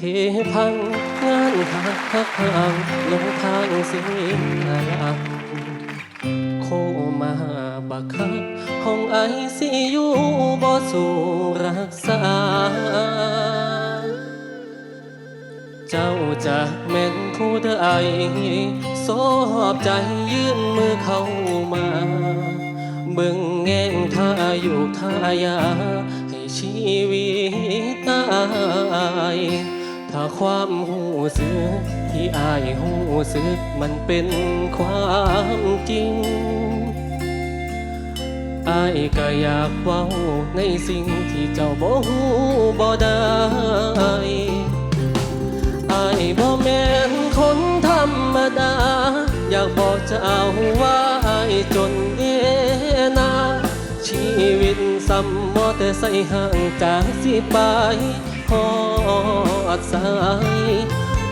ทพังงานหักหักห่างลงทางเสียหลักโคมาบักคักห้องไอซียูบ่สู่รักษา เจ้าจะแม่นผู้ใดสอบใจยื่นมือเข้ามาเบิ่งแง่งท่าอยู่ท่ายาให้ชีวิต ความหูสึกที่อายหูสึกมันเป็นความจริง อายก็อยากเว้าในสิ่งที่เจ้าบ่ฮู้บ่ได้อายบ่แม่นคนธรรมดา อยากบอกจะเจ้าว่าอายจนเอนาชีวิตซ้ำมอแต่ใส่ห่างจากสิไป ฮอดสาย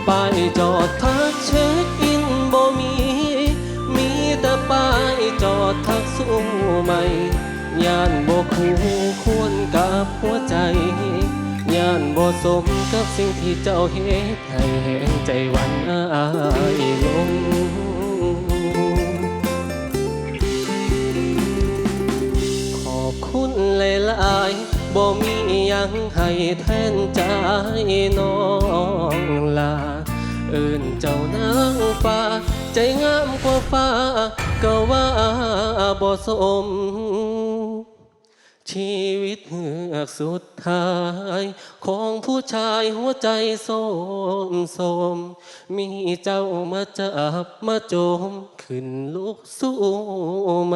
ป้ายจอดทักเช็คอินบ่มี มีแต่ป้ายจอดทักสู้ใหม่ย่านบ่คู่ควรกับหัวใจย่านบ่สมกับสิ่งที่เจ้าเฮ็ดให้แหงใจวันอายลงขอบคุณหลายๆ บ่มียังให้แทนใจน้องลา เอิ้นเจ้านางฟ้า ใจงามกว่าฟ้า ก็ว่าบ่สม ชีวิตเหือกสุดท้าย ของผู้ชายหัวใจโสมสม มีเจ้ามาจับมาจม ขึ้นลุกสู้ไหม